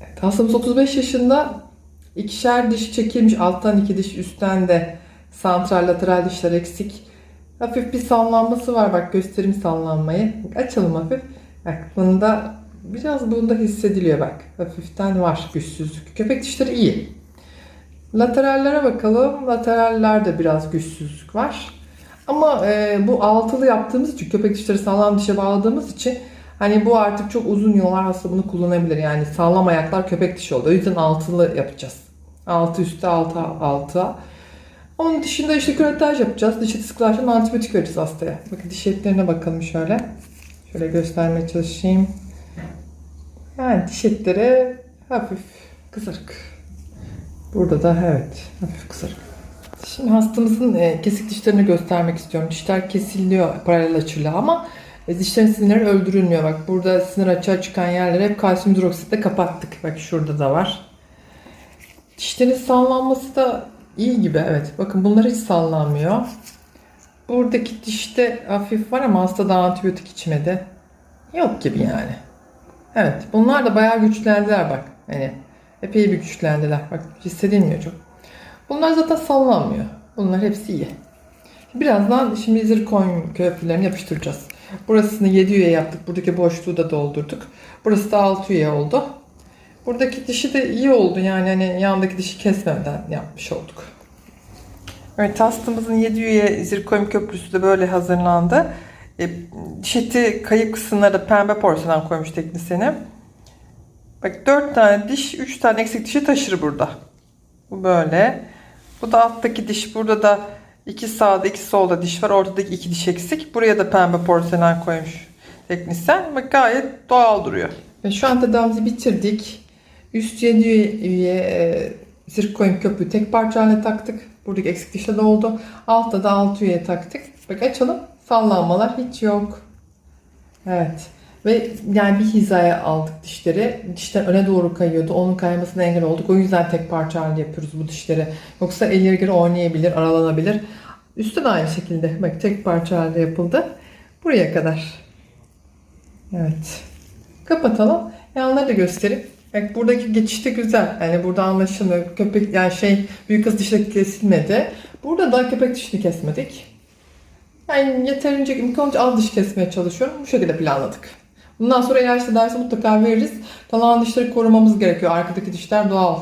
Evet, hastamız 35 yaşında. İkişer diş çekilmiş. Alttan iki diş, üstten de santral lateral dişler eksik. Hafif bir sallanması var. Bak göstereyim sallanmayı. Açalım hafif. Bak bunda biraz bunda hissediliyor bak. Hafiften var güçsüzlük. Köpek dişleri iyi. Laterallere bakalım. Laterallerde biraz güçsüzlük var. Ama e, bu altılı yaptığımız için köpek dişleri sağlam dişe bağladığımız için hani bu artık çok uzun yollar hasta bunu kullanabilir. Yani sağlam ayaklar köpek dişi oldu. O yüzden altılı yapacağız. Altı üstte altı altığa. Onun dışında işte küretaj yapacağız. Diş eti sıkılaştırma antibiyotik vereceğiz hastaya. Bakın diş etlerine bakalım şöyle. Şöyle göstermeye çalışayım. Yani diş etleri hafif kızarık. Burada da evet hafif kızarık. Şimdi hastamızın e, kesik dişlerini göstermek istiyorum. Dişler kesiliyor paralel açıyla ama e, dişlerin sinirleri öldürülmüyor. Bak burada sinir açığa çıkan yerleri hep kalsiyum hidroksitle kapattık. Bak şurada da var. Dişlerin sallanması da iyi gibi evet. Bakın bunlar hiç sallanmıyor. Buradaki dişte hafif var ama hasta daha antibiyotik içmedi. Yok gibi yani. Evet bunlar da bayağı güçlendiler bak. Hani epey bir güçlendiler. Bak hissedilmiyor çok. Bunlar zaten sallanmıyor. Bunlar hepsi iyi. Birazdan şimdi zirkon köprülerini yapıştıracağız. Burasını 7 üye yaptık. Buradaki boşluğu da doldurduk. Burası da 6 üye oldu. Buradaki dişi de iyi oldu. Yani hani yandaki dişi kesmeden yapmış olduk. Evet hastamızın 7 üye zirkon köprüsü de böyle hazırlandı. E, diş eti kayıp kısımlara pembe porselen koymuş teknisyeni. Bak 4 tane diş, 3 tane eksik dişi taşır burada. Bu böyle. Bu da alttaki diş. Burada da iki sağda iki solda diş var. Ortadaki iki diş eksik. Buraya da pembe porselen koymuş teknisyen. Bak gayet doğal duruyor. Ve şu an tedavimizi bitirdik. Üst 7 üye e, zirkoyum köpüğü tek parça haline taktık. Buradaki eksik dişle doldu. Altta da 6 üye taktık. Bak açalım. Sallanmalar hiç yok. Evet. Ve yani bir hizaya aldık dişleri. Dişler öne doğru kayıyordu. Onun kaymasına engel olduk. O yüzden tek parça halinde yapıyoruz bu dişleri. Yoksa elleri geri oynayabilir, aralanabilir. Üstü de aynı şekilde. Bak tek parça halinde yapıldı. Buraya kadar. Evet. Kapatalım. Yanları da göstereyim. Bak buradaki geçiş de güzel. Yani burada anlaşılmıyor. Köpek yani şey büyük kız dişleri kesilmedi. Burada da köpek dişini kesmedik. Yani yeterince imkanca az diş kesmeye çalışıyorum. Bu şekilde planladık. Bundan sonra ilaç tedavisi mutlaka veririz. Kalan dişleri korumamız gerekiyor. Arkadaki dişler doğal